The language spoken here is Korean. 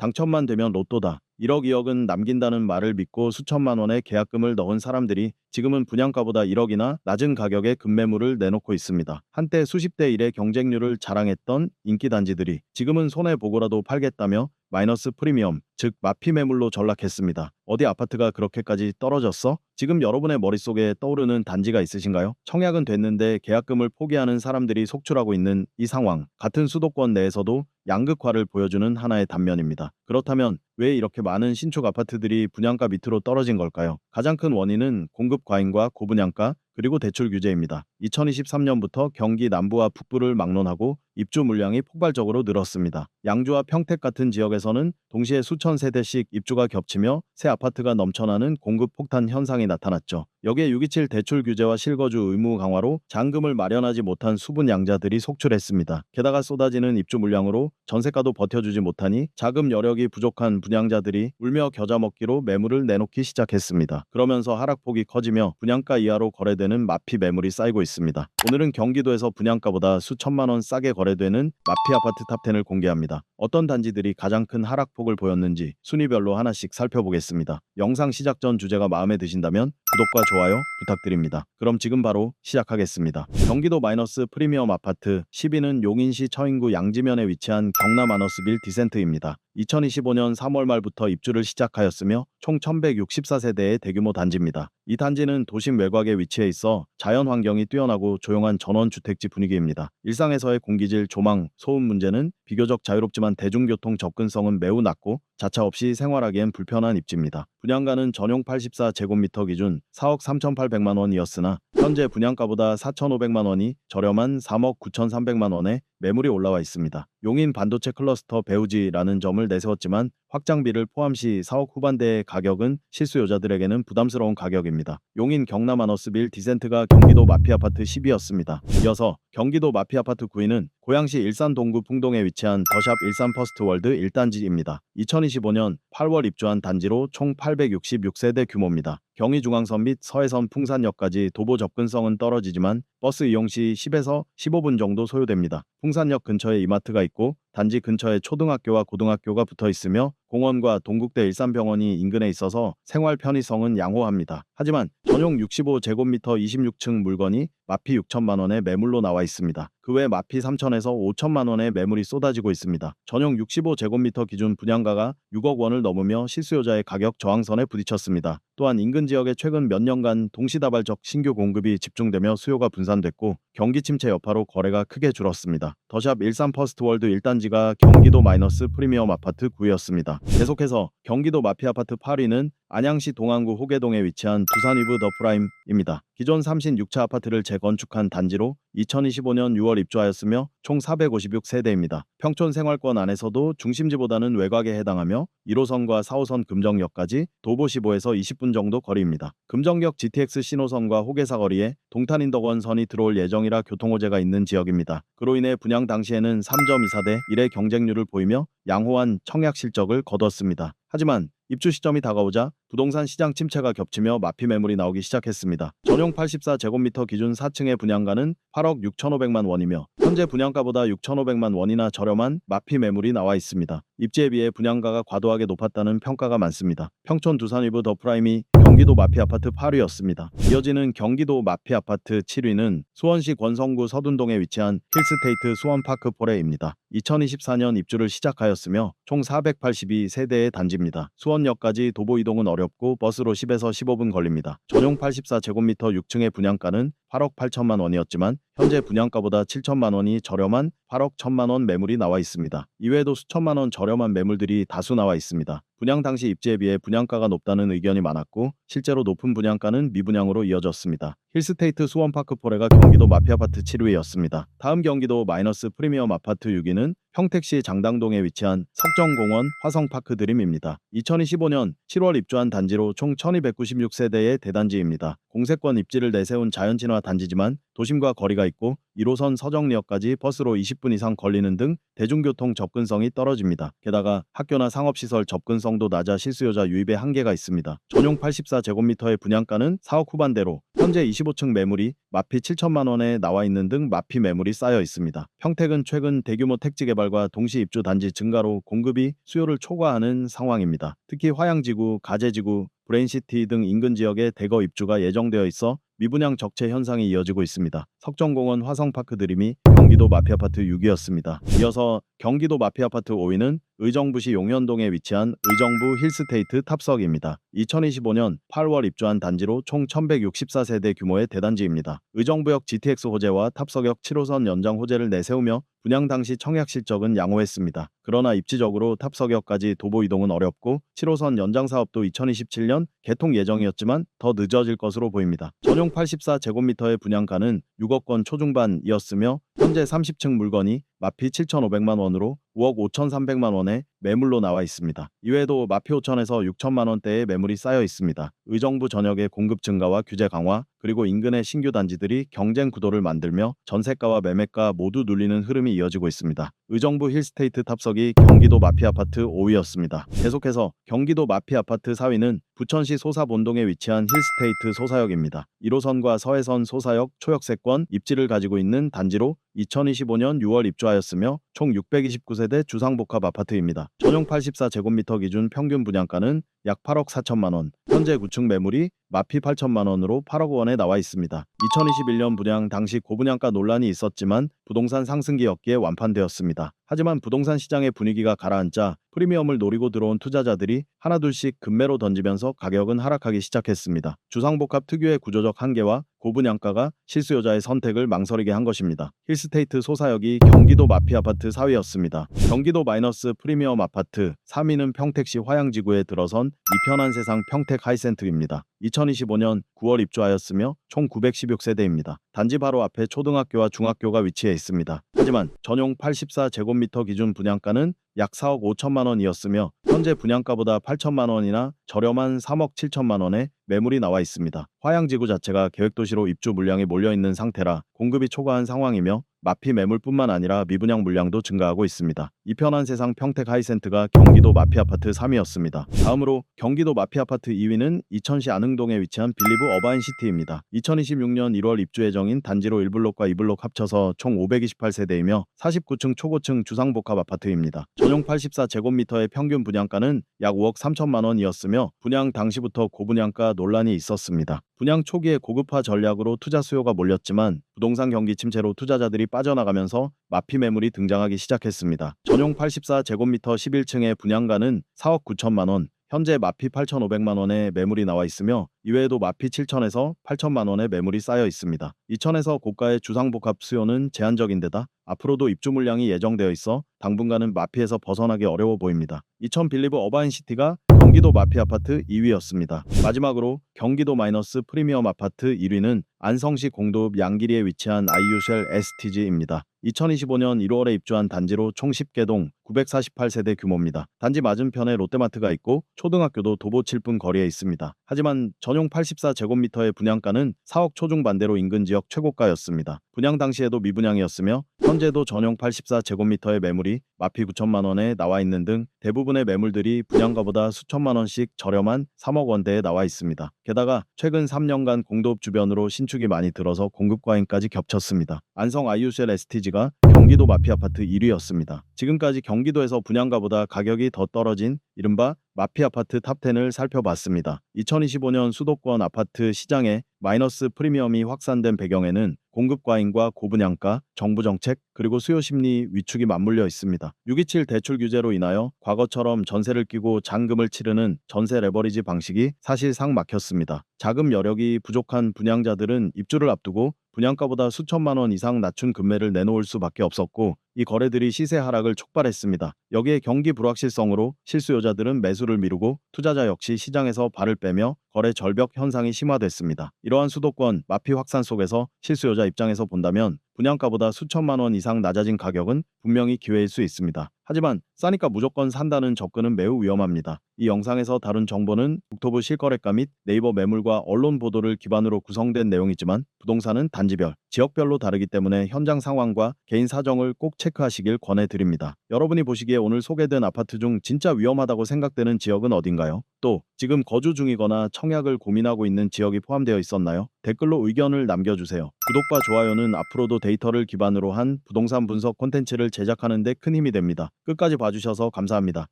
당첨만 되면 로또다. 1억 2억은 남긴다는 말을 믿고 수천만 원의 계약금을 넣은 사람들이 지금은 분양가보다 1억이나 낮은 가격에 급매물을 내놓고 있습니다. 한때 수십 대 1의 경쟁률을 자랑했던 인기 단지들이 지금은 손해 보고라도 팔겠다며 마이너스 프리미엄, 즉 마피 매물로 전락했습니다. 어디 아파트가 그렇게까지 떨어졌어? 지금 여러분의 머릿속에 떠오르는 단지가 있으신가요? 청약은 됐는데 계약금을 포기하는 사람들이 속출하고 있는 이 상황. 같은 수도권 내에서도 양극화를 보여주는 하나의 단면입니다. 그렇다면 왜 이렇게 많은 신축 아파트들이 분양가 밑으로 떨어진 걸까요? 가장 큰 원인은 공급 과잉과 고분양가 그리고 대출 규제입니다. 2023년부터 경기 남부와 북부를 막론하고 입주 물량이 폭발적으로 늘었습니다. 양주와 평택 같은 지역에서는 동시에 수천 세대씩 입주가 겹치며 새 아파트가 넘쳐나는 공급 폭탄 현상이 나타났죠. 여기에 627 대출 규제와 실거주 의무 강화로 잔금을 마련하지 못한 수분 양자들이 속출했습니다. 게다가 쏟아지는 입주 물량으로 전세가도 버텨주지 못하니 자금 여력이 부족한 분양자들이 울며 겨자 먹기로 매물을 내놓기 시작했습니다. 그러면서 하락폭이 커지며 분양가 이하로 거래되는 마피 매물이 쌓이고 있습니다. 오늘은 경기도에서 분양가보다 수천만 원 싸게 거래되는 마피 아파트 탑10을 공개합니다. 어떤 단지들이 가장 큰 하락폭을 보였는지 순위별로 하나씩 살펴보겠습니다. 영상 시작 전 주제가 마음에 드신다면 구독과 좋아요 부탁드립니다. 그럼 지금 바로 시작하겠습니다. 경기도 마이너스 프리미엄 아파트 10위는 용인시 처인구 양지면에 위치한 경남 마너스빌 디센트입니다. 2025년 3월 말부터 입주를 시작하였으며 총 1164세대의 대규모 단지입니다. 이 단지는 도심 외곽에 위치해 있어 자연 환경이 뛰어나고 조용한 전원 주택지 분위기입니다. 일상에서의 공기질, 조망, 소음 문제는 비교적 자유롭지만 대중교통 접근성은 매우 낮고 자차 없이 생활하기엔 불편한 입지입니다. 분양가는 전용 84제곱미터 기준 4억 3,800만 원이었으나 현재 분양가보다 4,500만 원이 저렴한 3억 9,300만 원에 매물이 올라와 있습니다. 용인 반도체 클러스터 배우지라는 점을 내세웠지만 확장비를 포함시 4억 후반대의 가격은 실수요자들에게는 부담스러운 가격입니다. 용인 경남 아너스빌 디센트가 경기도 마피아파트 10위였습니다. 이어서 경기도 마피아파트 9위는 고양시 일산 동구 풍동에 위치한 더샵 일산 퍼스트월드 1단지입니다. 2025년 8월 입주한 단지로 총 866세대 규모입니다. 경의중앙선 및 서해선 풍산역까지 도보 접근성은 떨어지지만 버스 이용 시 10에서 15분 정도 소요됩니다. 풍산역 근처에 이마트가 있고 단지 근처에 초등학교와 고등학교가 붙어 있으며 공원과 동국대 일산병원이 인근에 있어서 생활 편의성은 양호합니다. 하지만 전용 65제곱미터 26층 물건이 마피 6천만 원의 매물로 나와 있습니다. 그 외 마피 3천에서 5천만 원의 매물이 쏟아지고 있습니다. 전용 65제곱미터 기준 분양가가 6억 원을 넘으며 실수요자의 가격 저항선에 부딪혔습니다. 또한 인근 지역에 최근 몇 년간 동시다발적 신규 공급이 집중되며 수요가 분산됐고 경기 침체 여파로 거래가 크게 줄었습니다. 더샵 일산 퍼스트월드 1단지가 경기도 마이너스 프리미엄 아파트 9위였습니다. 계속해서 경기도 마피 아파트 8위는 안양시 동안구 호계동에 위치한 두산 위브 더 프라임입니다. 기존 36차 아파트를 재건축한 단지로 2025년 6월 입주하였으며 총 456세대입니다. 평촌 생활권 안에서도 중심지보다는 외곽에 해당하며 1호선과 4호선 금정역까지 도보 15에서 20분 정도 거리입니다. 금정역 GTX 신호선과 호계사 거리에 동탄인덕원선이 들어올 예정이라 교통호재가 있는 지역입니다. 그로 인해 분양 당시에는 3.24대 1의 경쟁률을 보이며 양호한 청약 실적을 거뒀습니다. 하지만 입주 시점이 다가오자 부동산 시장 침체가 겹치며 마피 매물이 나오기 시작했습니다. 전용 84제곱미터 기준 4층의 분양가는 8억 6,500만 원이며 현재 분양가보다 6,500만 원이나 저렴한 마피 매물이 나와 있습니다. 입지에 비해 분양가가 과도하게 높았다는 평가가 많습니다. 평촌 두산 위브 더 프라임이 경기도 마피 아파트 8위였습니다. 이어지는 경기도 마피 아파트 7위는 수원시 권성구 서둔동에 위치한 힐스테이트 수원파크 포레입니다. 2024년 입주를 시작하였으며 총 482세대의 단지입니다. 수원 역까지 도보 이동은 어렵고 버스로 10에서 15분 걸립니다. 전용 84제곱미터 6층의 분양가는 8억 8천만 원이었지만 현재 분양가보다 7천만 원이 저렴한 8억 1천만 원 매물이 나와 있습니다. 이외에도 수천만 원 저렴한 매물들이 다수 나와 있습니다. 분양 당시 입지에 비해 분양가가 높다는 의견이 많았고 실제로 높은 분양가는 미분양으로 이어졌습니다. 힐스테이트 수원파크 포레가 경기도 마피 아파트 7위였습니다. 다음 경기도 마이너스 프리미엄 아파트 6위는 평택시 장당동에 위치한 석정공원 화성파크 드림입니다. 2025년 7월 입주한 단지로 총 1296세대의 대단지입니다. 공세권 입지를 내세운 자연친화 단지지만 도심과 거리가 있고 1호선 서정리역까지 버스로 20분 이상 걸리는 등 대중교통 접근성이 떨어집니다. 게다가 학교나 상업시설 접근성도 낮아 실수요자 유입에 한계가 있습니다. 전용 84제곱미터의 분양가는 4억 후반대로 현재 25층 매물이 마피 7천만 원에 나와 있는 등 마피 매물이 쌓여 있습니다. 평택은 최근 대규모 택지 개발과 동시 입주 단지 증가로 공급이 수요를 초과하는 상황입니다. 특히 화양지구, 가재지구, 브레인시티 등 인근 지역에 대거 입주가 예정되어 있어 미분양 적체 현상이 이어지고 있습니다. 석정공원 화성파크 드림이 경기도 마피아파트 6위였습니다. 이어서 경기도 마피아파트 5위는 의정부시 용현동에 위치한 의정부 힐스테이트 탑석입니다. 2025년 8월 입주한 단지로 총 1164세대 규모의 대단지입니다. 의정부역 GTX 호재와 탑석역 7호선 연장 호재를 내세우며 분양 당시 청약 실적은 양호했습니다. 그러나 입지적으로 탑석역까지 도보 이동은 어렵고 7호선 연장 사업도 2027년 개통 예정이었지만 더 늦어질 것으로 보입니다. 전용 84제곱미터의 분양가는 6억 원 초중반이었으며 현재 30층 물건이 마피 7,500만 원으로 5억 5,300만 원의 매물로 나와 있습니다. 이외에도 마피 5천에서 6천만 원대의 매물이 쌓여 있습니다. 의정부 전역의 공급 증가와 규제 강화 그리고 인근의 신규 단지들이 경쟁 구도를 만들며 전세가와 매매가 모두 눌리는 흐름이 이어지고 있습니다. 의정부 힐스테이트 탑석이 경기도 마피 아파트 5위였습니다. 계속해서 경기도 마피 아파트 4위는 부천시 소사본동에 위치한 힐스테이트 소사역입니다. 1호선과 서해선 소사역 초역세권 입지를 가지고 있는 단지로 2025년 6월 입주하였으며 총 629세대 주상복합 아파트입니다. 전용 84제곱미터 기준 평균 분양가는 약 8억 4천만 원, 현재 9층 매물이 마피 8천만 원으로 8억 원에 나와 있습니다. 2021년 분양 당시 고분양가 논란이 있었지만 부동산 상승기였기에 완판되었습니다. 하지만 부동산 시장의 분위기가 가라앉자 프리미엄을 노리고 들어온 투자자들이 하나둘씩 급매로 던지면서 가격은 하락하기 시작했습니다. 주상복합 특유의 구조적 한계와 고분양가가 실수요자의 선택을 망설이게 한 것입니다. 힐스테이트 소사역이 경기도 마피 아파트 4위였습니다. 경기도 마이너스 프리미엄 아파트 3위는 평택시 화양지구에 들어선 이편한 세상 평택 하이센트입니다. 2025년 9월 입주하였으며 총 916세대입니다. 단지 바로 앞에 초등학교와 중학교가 위치해 있습니다. 하지만 전용 84제곱미터 기준 분양가는 약 4억 5천만 원이었으며 현재 분양가보다 8천만 원이나 저렴한 3억 7천만 원에 매물이 나와 있습니다. 화양지구 자체가 계획도시로 입주 물량이 몰려 있는 상태라 공급이 초과한 상황이며 마피 매물뿐만 아니라 미분양 물량도 증가하고 있습니다. 이편한 세상 평택 하이센트가 경기도 마피 아파트 3위였습니다. 다음으로 경기도 마피 아파트 2위는 이천시 안흥 동에 위치한 빌리브 어바인시티입니다. 2026년 1월 입주 예정인 단지로 1블록과 2블록 합쳐서 총 528세대이며 49층 초고층 주상복합 아파트입니다. 전용 84제곱미터의 평균 분양가는 약 5억 3천만 원이었으며 분양 당시부터 고분양가 논란이 있었습니다. 분양 초기에 고급화 전략으로 투자 수요가 몰렸지만 부동산 경기 침체로 투자자들이 빠져나가면서 마피 매물이 등장하기 시작했습니다. 전용 84제곱미터 11층의 분양가는 4억 9천만 원, 현재 마피 8,500만 원의 매물이 나와 있으며 이외에도 마피 7천에서 8천만 원의 매물이 쌓여 있습니다. 이천에서 고가의 주상복합 수요는 제한적인 데다 앞으로도 입주 물량이 예정되어 있어 당분간은 마피에서 벗어나기 어려워 보입니다. 이천 빌리브 어바인시티가 경기도 마피 아파트 2위였습니다. 마지막으로 경기도 마이너스 프리미엄 아파트 1위는 안성시 공도읍 양기리에 위치한 아이유쉘 STG입니다. 2025년 1월에 입주한 단지로 총 10개동 948세대 규모입니다. 단지 맞은편에 롯데마트가 있고 초등학교도 도보 7분 거리에 있습니다. 하지만 전용 84제곱미터의 분양가는 4억 초중반대로 인근 지역 최고가였습니다. 분양 당시에도 미분양이었으며 현재도 전용 84제곱미터의 매물이 마피 9천만 원에 나와 있는 등 대부분의 매물들이 분양가보다 수천만 원씩 저렴한 3억 원대에 나와 있습니다. 게다가 최근 3년간 공도읍 주변으로 신축이 많이 들어서 공급 과잉까지 겹쳤습니다. 안성 아이유셀 STG가 경기도 마피 아파트 1위였습니다. 지금까지 경 기도에서 분양가보다 가격이 더 떨어진 이른바 마피 아파트 탑10을 살펴봤습니다. 2025년 수도권 아파트 시장에 마이너스 프리미엄이 확산된 배경에는 공급 과잉과 고분양가, 정부 정책, 그리고 수요 심리 위축이 맞물려 있습니다. 627 대출 규제로 인하여 과거처럼 전세를 끼고 잔금을 치르는 전세 레버리지 방식이 사실상 막혔습니다. 자금 여력이 부족한 분양자들은 입주를 앞두고 분양가보다 수천만 원 이상 낮춘 금매를 내놓을 수밖에 없었고 이 거래들이 시세 하락을 촉발했습니다. 여기에 경기 불확실성으로 실수요자들은 매수를 미루고 투자자 역시 시장에서 발을 빼며 거래 절벽 현상이 심화됐습니다. 이러한 수도권 마피 확산 속에서 실수요자 입장에서 본다면 분양가보다 수천만 원 이상 낮아진 가격은 분명히 기회일 수 있습니다. 하지만 싸니까 무조건 산다는 접근은 매우 위험합니다. 이 영상에서 다룬 정보는 국토부 실거래가 및 네이버 매물과 언론 보도를 기반으로 구성된 내용이지만 부동산은 단지별, 지역별로 다르기 때문에 현장 상황과 개인 사정을 꼭 체크하시길 권해드립니다. 여러분이 보시기에 오늘 소개된 아파트 중 진짜 위험하다고 생각되는 지역은 어딘가요? 또 지금 거주 중이거나 청약을 고민하고 있는 지역이 포함되어 있었나요? 댓글로 의견을 남겨주세요. 구독과 좋아요는 앞으로도 데이터를 기반으로 한 부동산 분석 콘텐츠를 제작하는 데 큰 힘이 됩니다. 끝까지 봐주셔서 감사합니다.